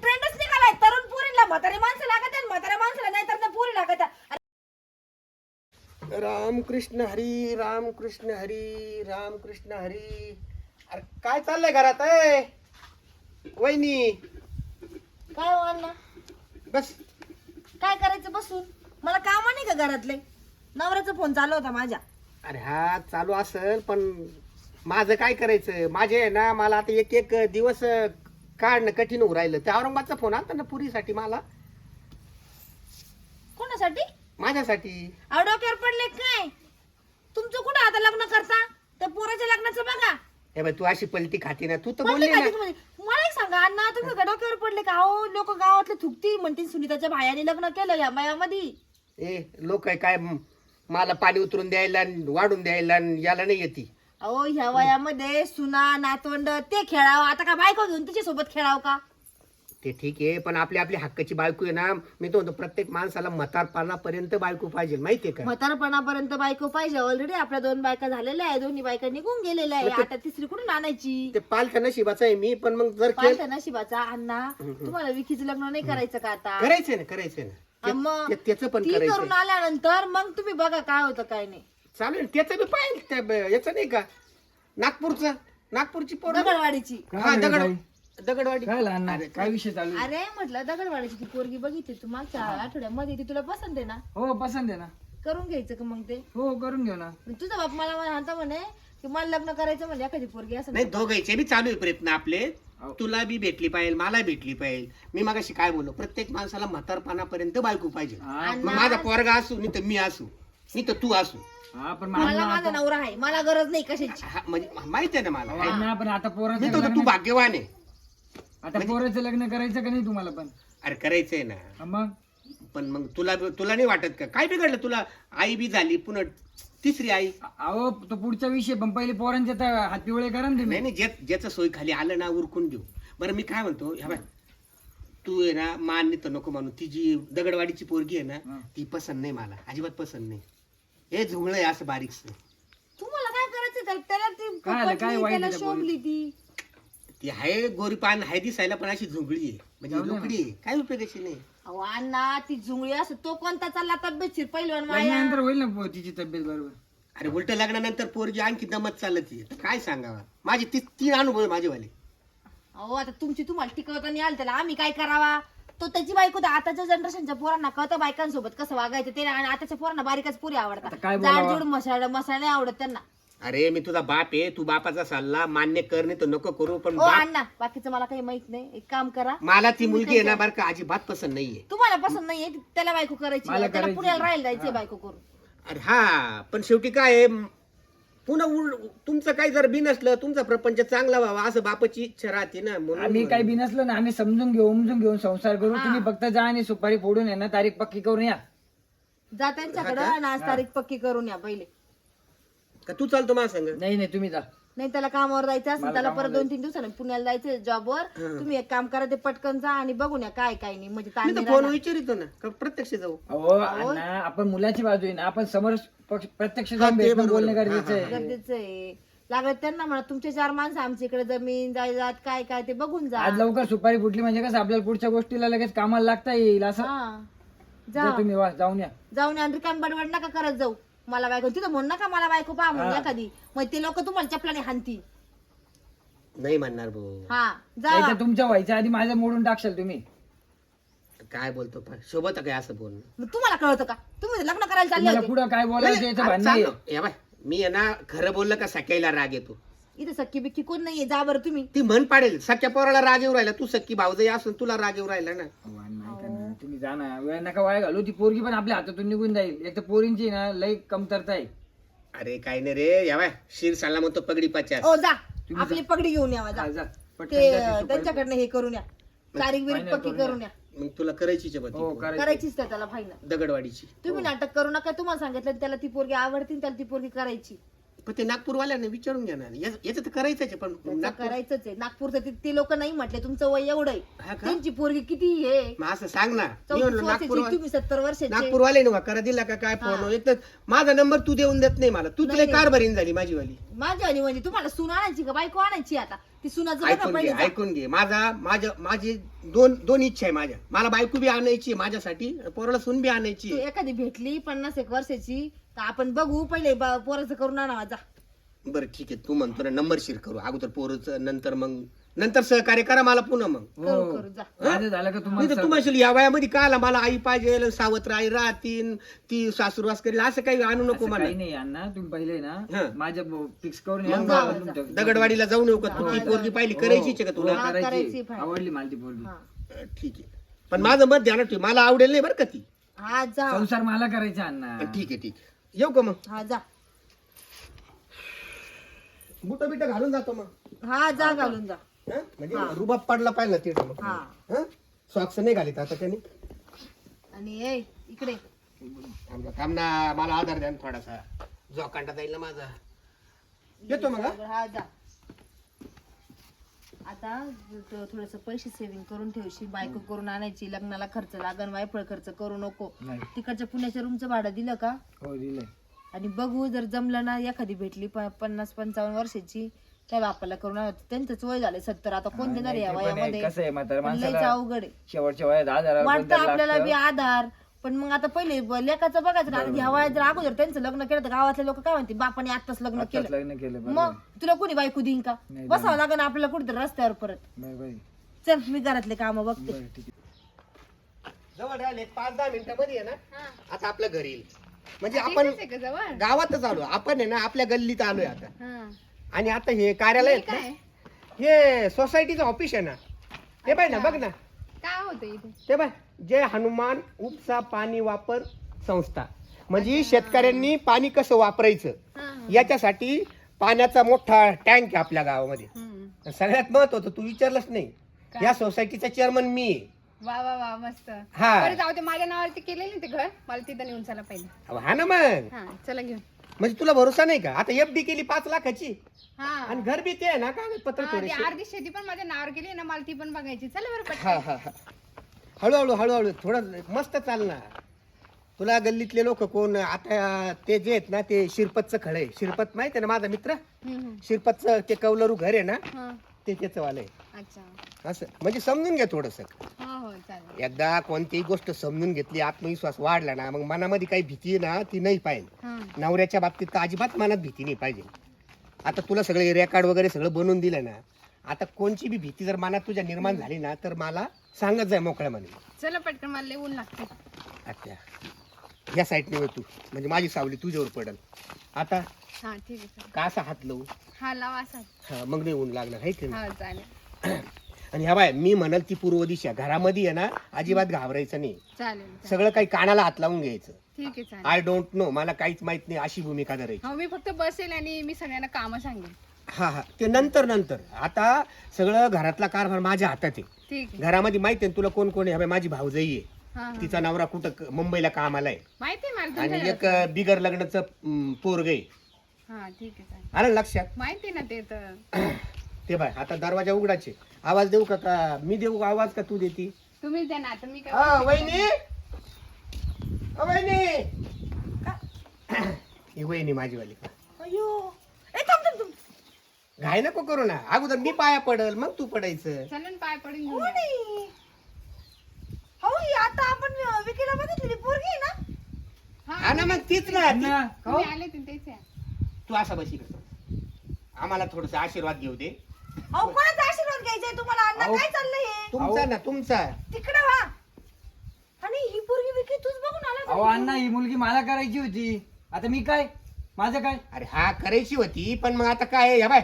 ट्रेंडच निघालाय. तरुण पुरीला म्हातारे माणसं लागत आहे म्हाताऱ्या माणसाला नाही तर पुरी लागत आहे. राम कृष्ण हरी राम कृष्ण हरी राम कृष्ण हरी. अरे काय चाललंय घरात आहे वहिनी. काय हो अण्णा? बस. काय करायचं बसून? मला काम नाही का घरातले? नवऱ्याचा फोन चालू होता माझ्या. अरे हा चालू असेल पण माझं काय करायचं? माझे आहे ना मला आता एक एक दिवस काढणं कठीण होऊ राहिलं. त्या औरंगाबादचा फोन आलता ना पुरीसाठी मला. कोणासाठी? माझ्यासाठी. अहो, डोक्यावर पडले काय? तुमचं कुठं आता लग्न करता? त्या पोराच्या लग्नाचं बघा. हे बाय तू अशी पलटी खाती ना. तू तर बोलली ना. तुम्ही? मला एक सांगा अण्णा तुम्ही का डोक्यावर पडले का? हो लोक गावातले थुकती म्हणते सुनीताच्या भायाने लग्न केलं या वयामध्ये ए लोक काय? म- मला पाणी उतरून द्यायला वाढून द्यायला याला नाही येते. अहो ह्या वयामध्ये सुना नातवंड ते खेळावं. आता का बायको घेऊन तिच्या सोबत खेळावं का? ते ठीक आहे पण आपली आपली हक्काची बायको आहे ना मी तो म्हणतो प्रत्येक माणसाला म्हातारपणापर्यंत बायको पाहिजे माहितीये का? म्हातारपणापर्यंत बायको पाहिजे. ऑलरेडी आपल्या दोन बायका झालेल्या आहे दोन्ही बायका निघून गेलेल्या आहे आता तिसरी कुठून आणायची? ते पालख्या नशिबाचं आहे मी पण मग जर केलं पाहिजे नशिबाचा? अण्णा तुम्हाला विकीचं लग्न नाही करायचं का आता? करायचंय ना करायचंय ना. मग ते- त्याचं पण ती करायचंय. करून आल्यानंतर मग तुम्ही बघा काय होतं काय नाही. चालेल त्याचं बी पाहिजे त्या ब- याचं नाही का? नागपूरचं नागपूरची पोर. दगडवाडीची. हा दगड दगडवाडी. काय लहान ना काय विषय चालू आहे? अरे म्हटलं दगडवाडीची ती पोरगी बघितली तू मागच्या आठवड्यामध्ये ती तुला पसंत आहे ना? हो पसंत आहे ना. करून घ्यायचं का मग ते? हो करून घेऊ ना. तुझा बाप मला म्हणता म्हणे की मला लग्न करायचं म्हणजे एखादी पोरगी असं नाही दोघांचे बी चालू आहे प्रयत्न आपले. हो. तुला बी भेटली पाहिजे मला भेटली पाहिजे. मी मगाशी काय बोललो प्रत्येक माणसाला म्हातारपणापर्यंत बायको पाहिजे. हा. मग माझा पोरगा असू नाही तर मी असू. नाही तर तू असू. हा, पण मला मला माझा नवरा आहे. मला गरज नाही कशाची. हा, म्हणजे माहिती आहे ना मला. अण्णा, पण आता मी पोराचं तो लग्न भाग्यवान आहे. आता पोराचं लग्न करायचं का नाही तुम्हाला पण? अरे करायचंय ना. हा, मग? पण मग तुला तुला नाही वाटत का? काय बिघडलं तुला? आई बी झाली पुन्हा तिसरी आई. अहो तो पुढचा विषय पण पहिले पोरांचे तर हात पिवळे करा ना तुम्ही. नाही ज्या- ज्याचं सोय खाली आलं ना उरकून देऊ. बरं मी काय म्हणतो ह्या बाय तू आहे ना मान्य तर नको मानू. ती जी दगडवाडीची पोरगी आहे ना हा. ती पसंत नाही मला. अजिबात पसंत नाही. हे झुंगळ आहे असं बारीकस तुम्हाला काय करायचं त्याला त्याला ती काय आलं? काय पटली, वाईट त्याला आहे त्या शोभली ती. ती आहे गोरी पान आहे दिसायला पण अशी झुंगळी आहे. म्हणजे. लुकडी आहे. काय उपयोगाची नाही. अहो अण्णा ती जुंगळी असं तो कोणता चालला तब्येतशीर पहिलवान माया लग्नानंतर होईल ना पो- तिची तब्येत बरोबर. अरे उलट लग्नानंतर पोरगी आणखी दमत चालत आहे. काय सांगावा? माझे ती तीन अनुभव आहे माझेवाले. अहो आता तुमची तुम्हाला टिकवता नाही आलं त्याला आम्ही काय करावा? तो त्याची बायको तर आताच्या जनरेशनच्या पोरांना कळतं बायकांसोबत कसं वागायचं ते आणि आताच्या पोरांना बारीकच पुरी आता आवडतात काय बोलावं? जाडजूड मसाला मसाला नाही आवडत त्यांना. अरे मी तुझा बाप आहे तू बापाचा सल्ला मान्य कर नाही तर नको करू पण बाप अण्णा बाकीचं मला काही माहीत नाही. एक काम करा. मला ती मुलगी आहे ना बरं का अजिबात पसंत नाहीये. तुम्हाला पसंत नाहीये त्याला बायको करायची मला त्याला करायची. पुण्याला राहायला जायचंय बायको करून. अरे हा पण शेवटी काय आहे म, पुन्हा उल- तुमचं काही जर बी नसलं तुमचा प्रपंच चांगला व्हावा असं बापाची इच्छा राहते ना म्हणून आम्ही काही बी नसलो ना आम्ही समजून घेऊ उमजून घेऊन संसार करू. तुम्ही फक्त जा आणि सुपारी फोडून आहे ना तारीख पक्की करून या. जा त्यांच्याकडं आणि आज तारीख पक्की करून या पहिले. का तू चालतो मला सांग? नाही नाही तुम्ही जा. नाही त्याला कामावर जायचं असेल त्याला परत दोन तीन दिवसांनी पुण्याला जायचं जॉबवर तुम्ही एक काम करा ते पटकन जा आणि बघून या काय काय नाही. म्हणजे ताण मी तर नाही फोन राहणार. विचारितो ना का प्रत्यक्ष जाऊ? अहो अण्णा आपण मुलाची बाजू आहे ना आपण समोर पक्ष- प्रत्यक्ष जाऊन भेटून बोलणं गरजेचं आहे. गरजेचं आहे. लागत त्यांना म्हणा तुमचे चार माणसं आमच्या इकडे जमीन जायदाद काय काय ते बघून जा. आज लवकर सुपारी फुटली म्हणजे कसं आपल्याला पुढच्या गोष्टीला लगेच कामाला लागता येईल असं. हा. जा. तुम्ही वा जाऊन या. जाऊन या रिकाम बडबड नका करत जाऊ. मला बायको तिथं म्हणू नका मला बायको पहा म्हणून एखादी. मग ते लोक तुम्हाला चपलाने हानती नाही म्हणणार भाऊ. हा जा. नाही तर तुमच्या व्हायच्या आधी माझं मोडून टाकशाल तुम्ही. काय बोलतो पण शोभत काय असं बोलणं? मग तुम्हाला कळतं का? तुम्ही लग्न करायला चालले तुम्हाला होते. पुढं काय बोलायचं याचं अरे भान नाही चाललो. या बाय मी आहे ना खरं बोललं का सख्याला राग येतो. इथे सख्खी बिक्की कोण नाहीये? जा बरं तुम्ही. ती म्हण पाडेल सख्या पोराला राग येऊ राहिला तू सख्खी भाऊजाई असून तुला राग येऊ राहिला ना. तुम्ही जा ना. वेळ नका वाया घालू. ती पोरगी पण आपल्या हातातून निघून जाईल. एक तर पोरींची ना लई कमतरता आहे. अरे काय नाही रे. या बाय. शिर साला म्हणतो पगडी पाचार जा. आपली पगडी घेऊन या जा. जा, जा. पटकन ते जा ती सुपारी. त्यांच्याकडनं हे करून या. तारीख बिरीख पक्की करून या. मग तुला करायची हो करायचीच त्या त्याला फायनल दगडवाडीची. तुम्ही नाटक करू नका. तुम्हाला सांगितलं त्याला ती पोरगी आवडती त्याला ती पोरगी करायची. पण ते नागपूरवाल्यांना विचारून घ्या ना या- याचं तर करायचंच आहे पण त्याचं नागपूर करायचंच आहे. नागपूरचं ते- ते लोक नाही म्हटले तुमचं वय एवढं हा आहे का? त्यांची पोरगी किती हे? मग असं सांग ना. मी चौतीस म्हणलो नागपूर वर्षाची तुम्ही सत्तर वर्षाचे नागपूरवाले ना करा दिला का काय फोन? एक तर माझा नंबर तू देऊन देत नाही मला. तू तुला कार भरीन झाली माझी वाली. माझी आणि म्हणजे तुम्हाला सून आणायची का? बायको आणायची आता. ती सुनाचं बघा ऐकून घे पहिले जा. ऐकून घे. माझा माझ्या माझी दोन दोन इच्छा आहे माझ्या. मला बायको बी आणायची माझ्यासाठी पोराला सून बी आणायची तू एखादी भेटली पन्नास एक वर्षाची तर आपण बघू पहिले ब- पोराचं करून आणावा जा बरं ठीक आहे. तू म्हणतो ना नंबर शिर करू. अगोदर पोरच नंतर मग नंतर सहकार्य करा मला पुन्हा मग. करू करू जा. माझं झालं का नाही तुम्हाला तर तू म्हणशील या वयामध्ये काय आला मला आई पाहिजे सावत्र आई राहतीन ती सासूरवास करेल असं काही आणू नको असं मला. काही नाही अण्णा. तुम्ही पहिले ना हं. माझ्या फिक्स करून या, मग मला जा, तुमच्या- दगडवाडीला जाऊ नको तू ती पोरगी पाहिली करायचीच आहे का तुला? हा, करायची. करायची. आवडली मला ती पोरगी. हा. ठीक आहे. पण माझं मत ध्यानात ठेव मला आवडेल नाही बरं का ती. हा जा. संसार मला करायचा अण्णा. ठीक आहे ठीक आहे. येऊ का मग? हा जा. बुट बिट घालून जातो मग. हा जा घालून जा. हं? म्हणजे रुबाब पडला पाहिजे ना तिथं मग. हा. सॉक्स नाही घालीत आता त्याने. आणि ए इकडे. थांब ना, थांब ना मला आधार द्या ना थोडासा. जो कांटा जाईल ना माझा. येतो मग हा? हा जा. आता थोडस पैसे सेव्हिंग करून ठेवशी बायको करून आणायची लग्नाला खर्च लागन वायफळ खर्च करू नको. नाही. तिकडच्या पुण्याच्या रूमचं भाडं दिलं का? हो दिलंय. आणि बघू जर जमलं ना एखादी भेटली प- पन्नास पंचावन्न वर्षाची त्या बापाला करून. त्यांचंच वय झालं सत्तर. आता कोण देणार या ते पण आहे, वयामध्ये? कसं आहे म्हातारा पण लयच माणसाला अवघड आहे. शेवटच्या वयात आधार वाटतं आपल्याला बी आधार. पण मग आता पहिले ब- लेकाचं बघायचं ना आता ह्या वयात जर अगोदर त्यांचं लग्न केलं तर गावातले लोक काय म्हणते बापाने आताच लग्न केलं. लग्न केलं बरोबर. मग तुला कोणी बायको देईन का? नाही बसावं लागेल आपल्याला कुठेतरी रस्त्यावर परत. चल मी घरातले काम बघते. बरं, ठीक आहे. जवळ राहिले पाच दहा मिनिटामध्ये आहे ना? आता आपलं घर येईल. म्हणजे आपण गावातच आलो आपण आहे ना आपल्या गल्लीत आलोय आता. आणि आता हे कार्यालय आहेत ना, हे सोसायटीचं ऑफिस आहे ना. ते पाय ना बघ ना. काय होतं इथे? ते बाय जय हनुमान उपसा पाणी वापर संस्था. म्हणजे शेतकऱ्यांनी पाणी कसं वापरायचं? याच्यासाठी पाण्याचा मोठा टँक आहे आपल्या गावामध्ये. सगळ्यात महत्वाचं तू विचारलंच नाही. या सोसायटीचा चेअरमन मी आहे. वा वा वा मस्त. हा. बरं जाऊ ते माझ्या नावावरती केलेलं ते घर. मला तिथं नेऊन चला पहिले. अहो, हा ना मग. हा चला घेऊन. म्हणजे तुला भरोसा नाही का? आता एफ डी केली पाच लाखाची. हा. आणि घर बी ते आहे ना कागदपत्र हा, ती थोडेसे अर्धी शेती पण माझ्या नावावर केली ना मला ती पण बघायची. चला बरं हा पटकन. हा हा हळूहळू हळूहळू. थोडं मस्त चालणार. तुला गल्लीतले लोक कोण? आता ते जे आहेत ना ते शिरपतचं खळ आहे. शिरपत माहिती आहे ना माझा मित्र? हम्म, हम्म. शिरपतचं ते कौलरू घर आहे ना हा. ते त्याचं वालं आहे. अच्छा. असं. म्हणजे समजून घ्या थोडस. हा. एकदा कोणतीही गोष्ट समजून घेतली आत्मविश्वास वाढला ना मग मनामध्ये काही भीती ना ती नाही पाहिजे. नवऱ्याच्या बाबतीत तर अजिबात मनात भीती नाही पाहिजे. आता तुला सगळे रेकॉर्ड वगैरे सगळं बनवून दिलं ना आता कोणची बी भीती जर मनात तुझ्या निर्माण झाली ना तर मला सांगत जाय मोकळ्या मने चला पटकन मला लय ऊन लागते अच्छा या साईडने होय तू. म्हणजे माझी सावली तुझ्यावर पडल. आता हा ठीक आहे चालेल का असा हात लावू? हा लावा असा. हा मग नाही ऊन लागणार आहे की नाही? हा चालेल. आणि ह्या बाय मी म्हणाल ती पूर्व दिशा. घरामध्ये आहे ना अजिबात घाबरायचं नाही. चालेल चालेल. सगळं काही कानाला हात लावून घ्यायचं. ठीक आहे चालेल. आय डोंट नो मला काहीच माहीत नाही अशी भूमिका धरायची. हो मी फक्त बसेल आणि मी सगळ्यांना कामं सांगेन हा हा. ते नंतर नंतर. आता सगळं घरातला कारभार माझ्या हातात आहे. ठीक आहे. घरामध्ये माहिती आहे ना तुला कोण कोण आहे? माझी भाऊजाई आहे. हा हा. तिचा नवरा कुठं क- मुंबईला कामाला आहे. माहिती आहे मला आणि तुमच्या एक. बिगर लग्नाचं पोरग आहे. हा ठीक आहे चालेल. आलं लक्षात? माहिती आहे ना ते तर. ते बाय आता दरवाजा उघडाचे आवाज देऊ का का? मी देऊ का आवाज का तू देती? तुम्हीच द्या ना आता मी काय हा वहिनी! अ, वहिनी! ही वहिनी माझी वाली का अयो ए थांब थांब थांब. घाय नको करू ना. अगोदर मी पाया पडल मग तू पडायचं. चला ना पाय पडून घेऊन हो या. हो ही आता आपण विकीला बघितलेली पोरगी आहे ना? हा ना मग तीच ना. ती- अण्णा, तुम्ही आले ते तेच आहे. तू असा बशी कर आम्हाला थोडस आशीर्वाद घेऊ दे. अहो कोणाचा आशीर्वाद घ्यायचा आहे तुम्हाला अण्णा अहो. काय चाललंय हे? तुमचा ना तुमचा. तिकडे वा आणि ही पोरगी विकी तूच बघून आला अहो अण्णा ही मुलगी मला करायची होती. आता मी काय? माझं काय? अरे हा करायची होती पण मग आता काय आहे, ह्या बाय.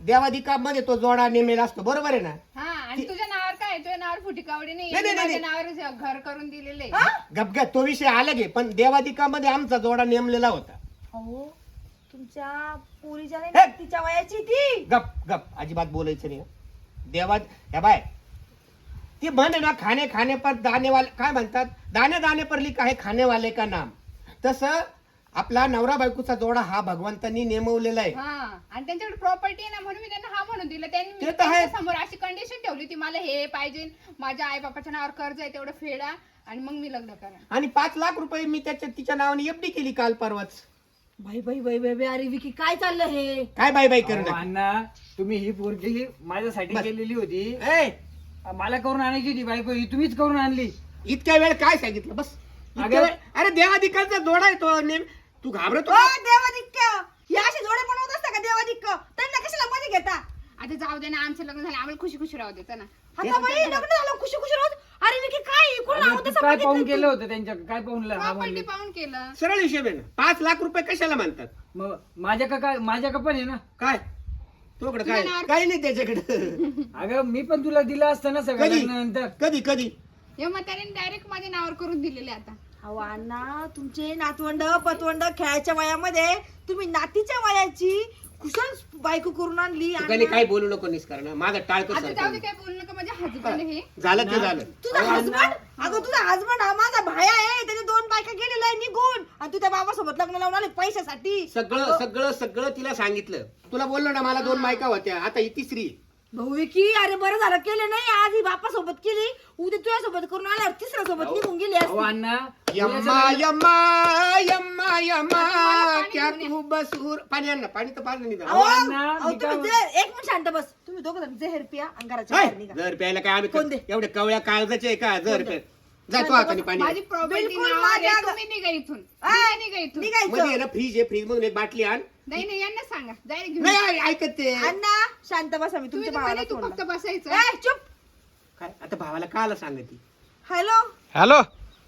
देवाधिका मध्ये तो जोडा नेमेला असतो बरोबर आहे ना? हा आणि तुझ्या नावावर काय आहे? तुझ्या नावावर फुटी कावडी नाही नाही, नाही, माझ्या नाही. नावावर घर करून दिलेले. गपगा तो विषय आला गे पण देवाधिकामध्ये आमचा जोडा नेमलेला होता. अहो तुमच्या नाही हे! ना, तिच्या वयाची ती. गप गप. अजिबात बोलायचं नाही हं. देवा ह्या बाय. ती म्हण आहे ना खाणे खाणे पर दाणे वाले काय म्हणतात? दाणे दाणे पर लिखा आहे खाणे वाले का नाम? तसं आपला नवरा बायकोचा जोडा हा भगवंतांनी नेमवलेला आहे. हा आणि त्यांच्याकडे प्रॉपर्टी आहे ना म्हणून मी त्यांना हा म्हणून दिलं. त्यांनी ते तर आहे. समोर अशी कंडिशन ठेवली होती मला हे पाहिजे माझ्या आई बापाच्या नावावर कर्ज आहे तेवढं फेडा आणि मग मी लग्न करा आणि पाच लाख रुपये मी त्याच्या तिच्या नावाने एफडी केली काल परवाच. बाई बाई बाई बाई बाई, अरे विकी काय चाललं हे? काय बाय बाय अहो, करू नका. अण्णा तुम्ही ही पोरगी माझ्यासाठी बस. केलेली होती. ए, मला करून आणायची होती बायको ही तुम्हीच करून आणली. इतक्या वेळ काय सांगितलं? बस. इतक्या अगं- वेळ अरे देवाधिकाचा जोडा आहे तो नेम तू घाबरतो? का? देवादिक्क हे असे जोडे बनवत असता का देवादिक्क त्यांना कशाला मध्ये घेता? आता जाऊ दे ना आमचं लग्न झालं आम्हाला खुशी खुशी राहू देता ना आता बाई लग्न झालं खुशी खुशी राहत अरे विकी काय तू तसं काय पाहून केलं होतं त्यांच्या काय पाहून हा प्रॉपर्टी म्हणली पाहून केलं? सरळ हिशेब आहे ना. पाच लाख रुपये कशाला म्हणतात मग माझ्या का काय माझ्या का पण आहे ना. काय? तोकडं काय? काही नाही त्याच्याकडे. अगं मी पण तुला दिलं असतं ना सगळं कधी? लग्नानंतर. कधी कधी? हे मग त्याने डायरेक्ट माझ्या नावावर करून दिलेले आता. अहो अण्णा तुमचे नातवंड पतवंड खेळायच्या वयामध्ये तुम्ही नातीच्या वयाची कुशल बायको करून आणली तू काही अण्णा. काय बोलू नको निष्कारण माझं टाळकं आता जाऊ दे सर काय बोलू नका माझ्या हजबंड हे. झालं ते झालं. तुझा हसबंड अगं तुझा हसबंड हा माझा भाया आहे त्याचे दोन बायका गेलेला आहे निघून. आणि तू त्या बाबासोबत लग्न लावून आले पैशासाठी. सगळं सगळं सगळं तिला सांगितलं. तुला बोललो ना मला दोन बायका होत्या. आता ही तिसरी भाऊ विकी अरे बरं झालं. केलं नाही. आज ही बापासोबत केली. उद्या तुझ्या सोबत करून आल्यावर तिसऱ्या सोबत निघून गेली अहो असती. अण्णा यम्मा यम्मा यम्मा यम्मा पाणी क्या घेऊन ये. तू बसूर पाणी आण ना पाणी तर पाणी नाही अहो, अण्णा, अहो, मी तुम्ही काय- जे- एक मिनिट शांत बस. तुम्ही दोघं जण जहर पिया आणि घराच्या बाहेर निघा. जर प्यायला काय आम्ही कोण दे? एवढे कवळ्या काळजाचे आहे का? जर कोण प्या दे? जा तू हाताने पाणी माझी आण. प्रॉपर्टी बिलकुल नावावर आहे. माझ्या- तुम्ही निघा इथून. तुम्ही निघा इथून. मध्ये आहे निघायचं ना फ्रीज आहे फ्रीज मधून एक बाटली आण. नाही नाही यांना सांगा. डायरेक्ट घेऊन. नाही आई- ऐकत ते. अण्णा शांत बसा मी तुम्ही तुमच्या भावाला तू फक्त बसायचं. ए, चुप. काय आता भावाला काला सांगती? हॅलो? हॅलो?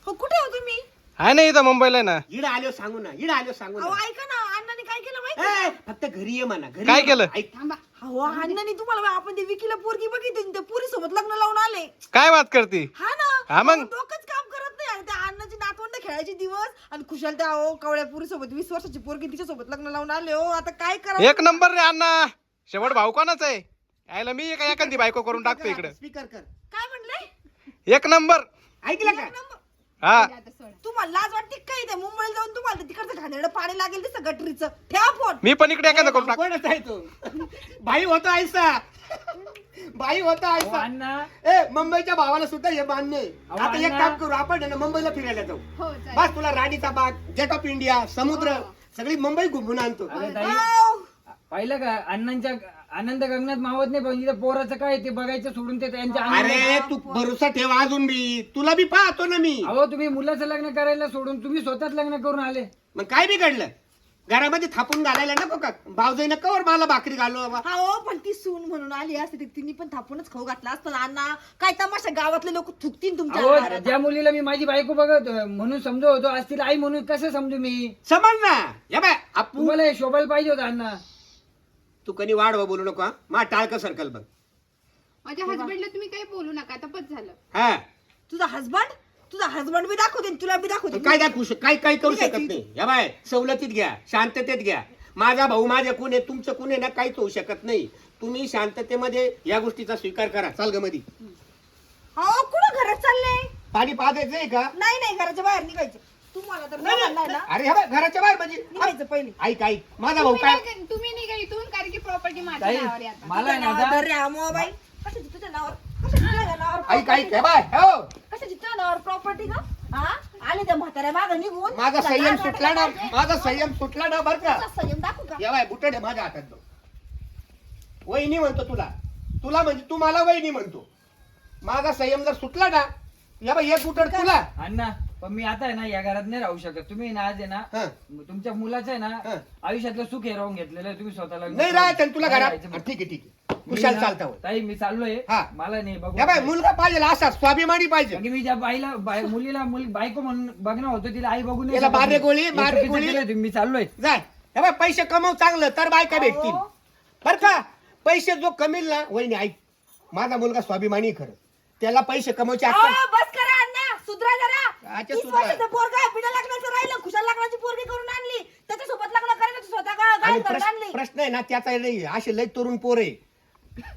हो कुठे हो तुम्ही? आहे ना इथं मुंबईला आहे ना. इड आलो सांगू ना इड आलो सांगू अहो ना ऐका ना अण्णाने काय केलं माहिती ए, फक्त घरी ये म्हणा घरी काय ये म्हणा. केलं? ऐक. थांबा. अहो अण्णाने तुम्हाला आपण ते विकीला पोरगी बघितली त्या पोरी सोबत लग्न लावून आले. काय बात करते? हा ना. हा मग? डोकंच काम करत नाही आणि त्या अण्णाची नातवंड खेळायचे दिवस आणि खुशाल त्या अहो कवळ्या पुरी सोबत वीस वर्षाची पोरगी तिच्या सोबत लग्न लावून आले हो. आता काय करा एक नंबर रे अण्णा. शेवट भाऊ कोणाच आहे? यायला मी काय एखादी बायको करून टाकतो इकडे. स्पीकर कर. काय म्हणले एक नंबर. ऐकलं का? हा. आता सोडा. तुम्हाला लाज वाटते का काय ते मुंबईला जाऊन तुम्हाला तिकडचं घाणेरडं पाणी लागेल दिसतं गटरीचं ठेवा फोन. मी पण इकडे एखादं करून टाक कोणच आहे तो. बाई होता ऐसा बाई होता ऐसा अण्णा. ए मुंबईच्या भावाला सुद्धा हे मान्य आहे. अहो, आता एक अण्णा. काम करू आपण आहे ना मुंबईला फिरायला जाऊ. हो चालेल. बस तुला राणीचा बाग जेट ऑफ इंडिया समुद्र हो. सगळी मुंबई घुमून आणतो. अरे ताई आव. पाहिलं का? अण्णांच्या आनंद गगनात मावत नाही पण इथं पोराचं काय ते बघायचं सोडून ते त्यांच्या अरे आनंदात- तू भरोसा ठेव अजून मी तुला बी पाहतो ना मी. अहो तुम्ही मुलाचं लग्न करायला सोडून तुम्ही स्वतःच लग्न करून आले. मग काय बिघडलं? घरामध्ये थापून घालायला नको का? भावजाईनं कवर मला भाकरी घालू बाबा. हा हो पण ती सून म्हणून आली असते ती तिने पण थापूनच खाऊ घातला असतं अण्णा. काय तमाशा गावातले लोक थुकतील तुमच्या अहो. ज्या मुलीला मी माझी बायको बघत म्हणून समजत होतो आज तिला आई म्हणून कसं समजू मी? समज ना. या बाय आपू तुम्हाला हे शोभायला पाहिजे होतं अण्णा. तू कधी वाढवा बोलू नको हा. मा टाळक सर्कल बघ. माझ्या हजबंडला तुम्ही काही बोलू नका आता झालं. हा. तुझा हसबंड तुझा हसबंड बी दाखवते तुला बी दाखवते. काय दाखवू शक काय काय करू आहे, शकत नाही? या बाय सवलतीत घ्या शांततेत घ्या. माझा भाऊ माझ्या कोण आहे तुमचं कोण आहे ना काहीच होऊ शकत नाही. तुम्ही शांततेमध्ये या गोष्टीचा स्वीकार करा. चाल ग मधी. हो कुठं घरात चालले? पाणी पाजायचंय का? नाही नाही घराच्या बाहेर निघायचं. तुम्हाला तर नाही, नाही. नाही. ना? अरे बाय, घराच्या बाहेर म्हणजे निघायचं पहिले. ऐक ऐक. माझा भाऊ तुम्ही काय निघा- तुम्ही निघा इथून कारण की प्रॉपर्टी माझ्या ताई नावावर आहे आता. मला आहे ना नावावर आता अमोबाई. कशाची तुझ्या नावावर ऐक ऐक हे बाय हो. कशाची प्रॉपर्टी का? हा? आले त्या म्हाताऱ्या मागं निघून. माझा संयम सुटला ना. माझा संयम सुटला ना बर का? तुझा संयम दाखवू का? या बाय बुटड माझ्या हातात बघ. वहिनी म्हणतो तुला. तुला म्हणजे तू मला वहिनी म्हणतो. माझा संयम जर सुटला ना या बाई एक बुटड तुला. अण्णा पण मी आता आहे ना या घरात नाही राहू शकत तुम्ही ना आज आहे ना हा. तुमच्या मुलाचं आहे हा. ना आयुष्यातलं सुख हे राहून घेतलेलं आहे तुम्ही स्वतःला नाही राहत आणि तुला नाही घरात राहायचं. हा, ठीक आहे ठीक आहे मी कुशाल ना- चालता होय. ताई मी चाललोय हा. मला नाही बघू या बाय मुलगा पाहिजे असा स्वाभिमानी पाहिजे कारण की मी ज्या बाईला बाई- मुलीला मुली बायको म्हणून बघणं होतं तिला आई बघून नाही याला शकत बारे मी. गोळी, हे बारे गोळी. मी चाललोय जाय या बाय पैसे कमव चांगलं तर बायका भेटतील अहो. बर का पैसे जो कमील ना वहिनी ऐक माझा मुलगा स्वाभिमानी आहे खरं त्याला पैसे कमवचे अहो, असतात बस करा सुधरा जरा. अच्छा, तीस सुधरा. वर्षाचं पोरगा बिना लग्नाचं राहिलं खुशाल लग्नाची पोरगी करून आणली. त्याच्यासोबत लग्न करायचं स्वतः गा- आणि करून आणली. प्रश्न आहे ना त्याचा नाही. असे लय तरुण पोर आहे.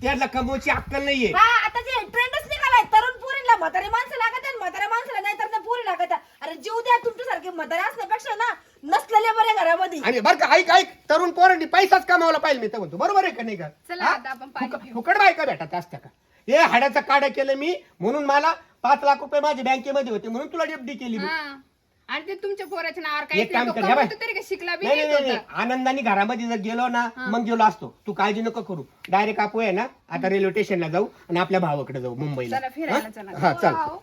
त्याला कमवची अक्कल नाहीये. हा आता जे ट्रेंडच निघालाय तरुण पोरीला म्हातारे माणसं लागत आणि म्हाताऱ्या माणसाला नाही तर पोरी लागत अरे जीव द्या तुमच्यासारखे म्हातारे असण्यापेक्षा ना नसलेले बरे घरामध्ये. आणि बरं का ऐक ऐक. तरुण पोरांनी पैसाच कमावला पाहिजे मी तर म्हणतो. बरोबर आहे का नाही का? चला हा? आता आपण पाणी फुक- पिऊ. फुकट बायका भेटत असत्या का? हे हाडाचं काढ केलं मी म्हणून मला पाच लाख रुपये माझ्या बँकेमध्ये होते म्हणून तुला एफडी केली मी. हा. आणि ते तुमच्या पोराच्या नावावर एक काम काही कर, या बाय. तरी का शिकला बी नाही नाही नाही तो नाही. तर. आनंदाने घरामध्ये जर गेलो ना मग गेलो असतो. तू काळजी नको करू. डायरेक्ट आपू आहे ना आता रेल्वे स्टेशनला जाऊ आणि आपल्या भावाकडे जाऊ मुंबईला. चला फिरायला हा? चला. हा चल. वाव.